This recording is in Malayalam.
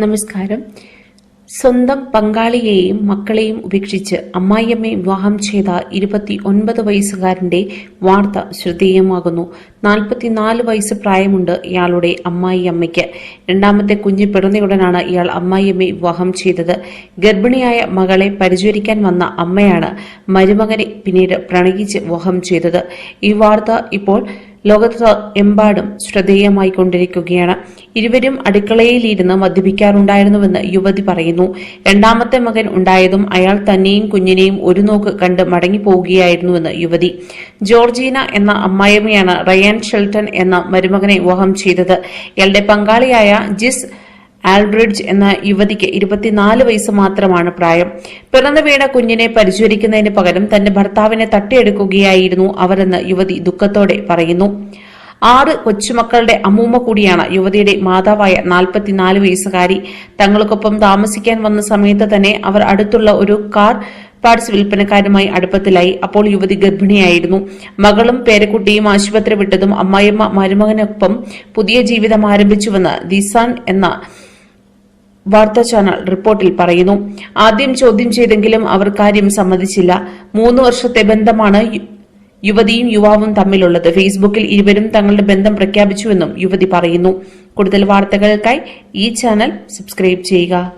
നമസ്കാരം. സ്വന്തം പങ്കാളിയെയും മക്കളെയും ഉപേക്ഷിച്ച് അമ്മായിയമ്മയെ വിവാഹം ചെയ്ത ഇരുപത്തി ഒൻപത് വയസ്സുകാരന്റെ വാർത്ത ശ്രദ്ധേയമാകുന്നു. നാൽപ്പത്തിനാല് വയസ്സ് പ്രായമുണ്ട് ഇയാളുടെ അമ്മായിയമ്മയ്ക്ക്. രണ്ടാമത്തെ കുഞ്ഞ് പിറന്നയുടനാണ് ഇയാൾ അമ്മായിയമ്മയെ വിവാഹം ചെയ്തത്. ഗർഭിണിയായ മകളെ പരിചരിക്കാൻ വന്ന അമ്മയാണ് മരുമകനെ പിന്നീട് പ്രണയിച്ച് വിവാഹം ചെയ്തത്. ഈ വാർത്ത ഇപ്പോൾ ലോകത്ത് എമ്പാടും ശ്രദ്ധേയമായി കൊണ്ടിരിക്കുകയാണ്. ഇരുവരും അടുക്കളയിലിരുന്ന് മദ്യപിക്കാറുണ്ടായിരുന്നുവെന്ന് യുവതി പറയുന്നു. രണ്ടാമത്തെ മകൻ ഉണ്ടായതും അയാൾ തന്നെയും കുഞ്ഞിനെയും ഒരു നോക്ക് കണ്ട് മടങ്ങിപ്പോവുകയായിരുന്നുവെന്ന് യുവതി. ജോർജീന എന്ന അമ്മായിയമ്മയാണ് റയാൻ ഷെൽട്ടൺ എന്ന മരുമകനെ വിവാഹം ചെയ്തത്. ഇയാളുടെ പങ്കാളിയായ ജിസ് ആൽബ്രിഡ്ജ് എന്ന യുവതിക്ക് ഇരുപത്തിനാല് വയസ്സ് മാത്രമാണ് പ്രായം. പിറന്നു വീണ കുഞ്ഞിനെ പരിചരിക്കുന്നതിന് പകരം തന്റെ ഭർത്താവിനെ തട്ടിയെടുക്കുകയായിരുന്നു അവരെന്ന് യുവതി ദുഃഖത്തോടെ പറയുന്നു. ആറ് കൊച്ചുമക്കളുടെ അമ്മൂമ്മ കൂടിയാണ് യുവതിയുടെ മാതാവായ നാൽപ്പത്തിനാല് വയസ്സുകാരി. തങ്ങൾക്കൊപ്പം താമസിക്കാൻ വന്ന സമയത്ത് തന്നെ അവർ അടുത്തുള്ള ഒരു കാർ പാർട്സ് വിൽപ്പനക്കാരുമായി അടുപ്പത്തിലായി. അപ്പോൾ യുവതി ഗർഭിണിയായിരുന്നു. മകളും പേരക്കുട്ടിയും ആശുപത്രി വിട്ടതും അമ്മായിമ്മ മരുമകനൊപ്പം പുതിയ ജീവിതം ആരംഭിച്ചുവെന്ന് ദിസാൻ എന്ന വാർത്താ ചാനൽ റിപ്പോർട്ടിൽ പറയുന്നു. ആദ്യം ചോദ്യം ചെയ്തെങ്കിലും അവർ കാര്യം സമ്മതിച്ചില്ല. മൂന്ന് വർഷത്തെ ബന്ധമാണ് യുവതിയും യുവാവും തമ്മിലുള്ളത്. ഫേസ്ബുക്കിൽ ഇരുവരും തങ്ങളുടെ ബന്ധം പ്രഖ്യാപിച്ചുവെന്നും യുവതി പറയുന്നു. കൂടുതൽ വാർത്തകൾക്കായി ഈ ചാനൽ സബ്സ്ക്രൈബ് ചെയ്യുക.